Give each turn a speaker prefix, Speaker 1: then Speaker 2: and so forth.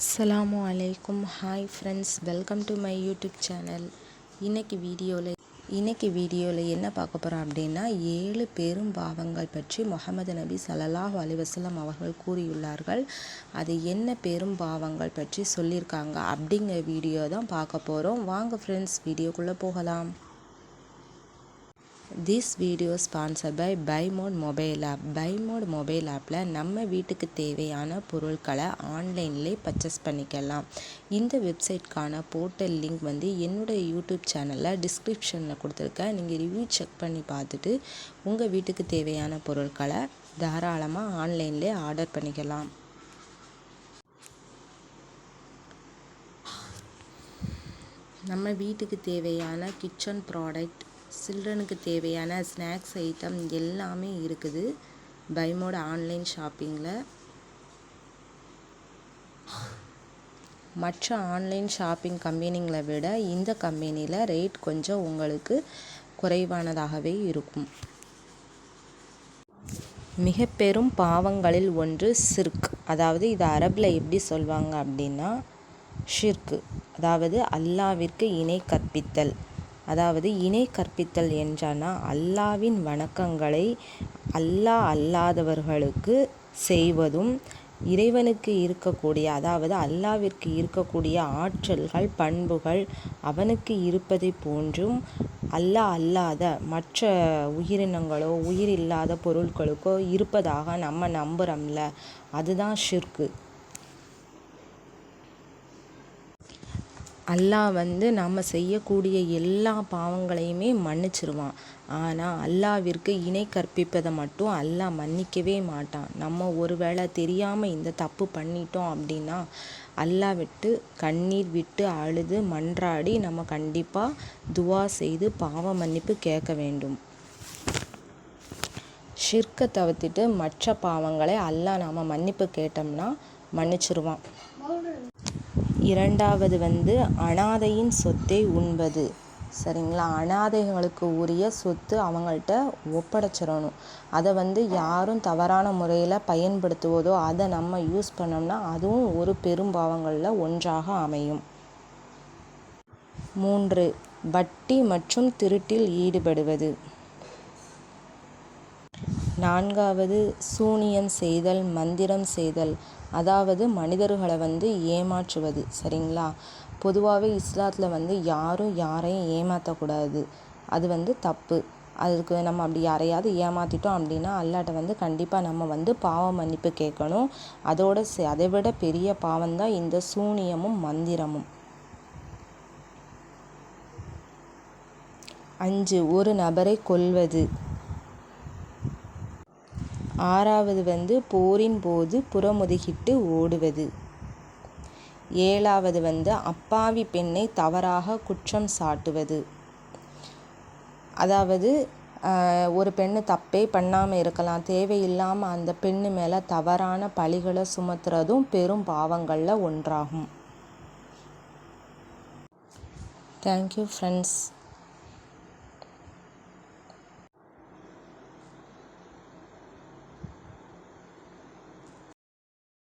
Speaker 1: அஸ்லாம் அலைக்கும் hi friends welcome to my YouTube channel இன்னைக்கு வீடியோவில் இன்னைக்கு வீடியோவில் என்ன பார்க்க போகிறோம் அப்படின்னா ஏழு பெரும் பாவங்கள் பற்றி முகமது நபி ஸல்லல்லாஹு அலிவசலம் அவர்கள் கூறியுள்ளார்கள். அது என்ன பெரும் பாவங்கள் பற்றி சொல்லியிருக்காங்க அப்படிங்கிற வீடியோ தான் பார்க்க போகிறோம் வாங்க ஃப்ரெண்ட்ஸ் வீடியோக்குள்ளே போகலாம். This video sponsor by Bymot mobile app Bymot mobile ஆப்பில் நம்ம வீட்டுக்கு தேவையான பொருட்களை ஆன்லைன்லே பர்ச்சேஸ் பண்ணிக்கலாம். இந்த வெப்சைட்கான போர்ட்டல் லிங்க் வந்து என்னுடைய யூடியூப் சேனலில் டிஸ்கிரிப்ஷனில் கொடுத்துருக்கேன். நீங்கள் ரிவ்யூ செக் பண்ணி பார்த்துட்டு உங்கள் வீட்டுக்கு தேவையான பொருட்களை தாராளமாக ஆன்லைன்லேயே ஆர்டர் பண்ணிக்கலாம். நம்ம வீட்டுக்கு தேவையான கிச்சன் ப்ராடக்ட் சில்ட்ரனுக்கு தேவையான ஸ்நாக்ஸ் ஐட்டம் எல்லாமே இருக்குது. பைமோட ஆன்லைன் ஷாப்பிங்கில் மற்ற ஆன்லைன் ஷாப்பிங் கம்பெனிங்களை விட இந்த கம்பெனியில் ரேட் கொஞ்சம் உங்களுக்கு குறைவானதாகவே இருக்கும். மிக பெரும் பாவங்களில் ஒன்று சிர்க். அதாவது இது அரபில் எப்படி சொல்வாங்க அப்படின்னா ஷிர்க். அதாவது அல்லாவிற்கு இணை கற்பித்தல். அதாவது இணை கற்பித்தல் என்றானா அல்லாவின் வணக்கங்களை அல்லாஹ் அல்லாதவர்களுக்கு செய்வதும் இறைவனுக்கு இருக்கக்கூடிய அதாவது அல்லாவிற்கு இருக்கக்கூடிய ஆற்றல்கள் பண்புகள் அவனுக்கு இருப்பதை போன்றும் அல்லாஹ் அல்லாத மற்ற உயிரினங்களோ உயிரில்லாத பொருட்களுக்கோ இருப்பதாக நம்ம நம்புகிறோம்ல அதுதான் ஷிர்கு அல்லாஹ் வந்து நம்ம செய்யக்கூடிய எல்லா பாவங்களையுமே மன்னிச்சிருவான். ஆனால் அல்லாவிற்கு இணை கற்பிப்பதை மட்டும் அல்லாஹ் மன்னிக்கவே மாட்டான். நம்ம ஒருவேளை தெரியாமல் இந்த தப்பு பண்ணிட்டோம் அப்படின்னா அல்லாஹ் விட்டு கண்ணீர் விட்டு அழுது மன்றாடி நம்ம கண்டிப்பாக துவா செய்து பாவ மன்னிப்பு கேட்க வேண்டும். ஷிர்க்கை தவிர்த்துட்டு மற்ற பாவங்களை அல்லாஹ் நாம் மன்னிப்பு கேட்டோம்னா மன்னிச்சிருவான். இரண்டாவது வந்து அனாதையின் சொத்தை உண்பது. சரிங்களா? அனாதைகளுக்கு உரிய சொத்து அவங்கள்ட்ட ஒப்படைச்சிடணும். அதை வந்து யாரும் தவறான முறையில் பயன்படுத்துவதோ அதை நம்ம யூஸ் பண்ணோம்னா அதுவும் ஒரு பெரும்பாவங்களில் ஒன்றாக அமையும். மூன்று வட்டி மற்றும் திருட்டில் ஈடுபடுவது. நான்காவது சூனியம் செய்தல் மந்திரம் செய்தல். அதாவது மனிதர்களை வந்து ஏமாற்றுவது சரிங்களா? பொதுவாகவே இஸ்லாத்தில் வந்து யாரும் யாரையும் ஏமாற்றக்கூடாது அது வந்து தப்பு. அதுக்கு நம்ம அப்படி யாரையாவது ஏமாற்றிட்டோம் அப்படின்னா அல்லாட்ட வந்து கண்டிப்பாக நம்ம வந்து பாவ மன்னிப்பு கேட்கணும். அதோட அதை விட பெரிய பாவம்தான் இந்த சூனியமும் மந்திரமும். அஞ்சு ஒரு நபரை கொல்வது. ஆறாவது வந்து போரின் போது புறமுதுகிட்டு ஓடுவது. ஏழாவது வந்து அப்பாவி பெண்ணை தவறாக குற்றம் சாட்டுவது. அதாவது ஒரு பெண்ணு தப்பே பண்ணாமல் இருக்கலாம். தேவையில்லாமல் அந்த பெண்ணு மேலே தவறான பழிகளை சுமத்துறதும் பெரும் பாவங்களில் ஒன்றாகும். Thank you friends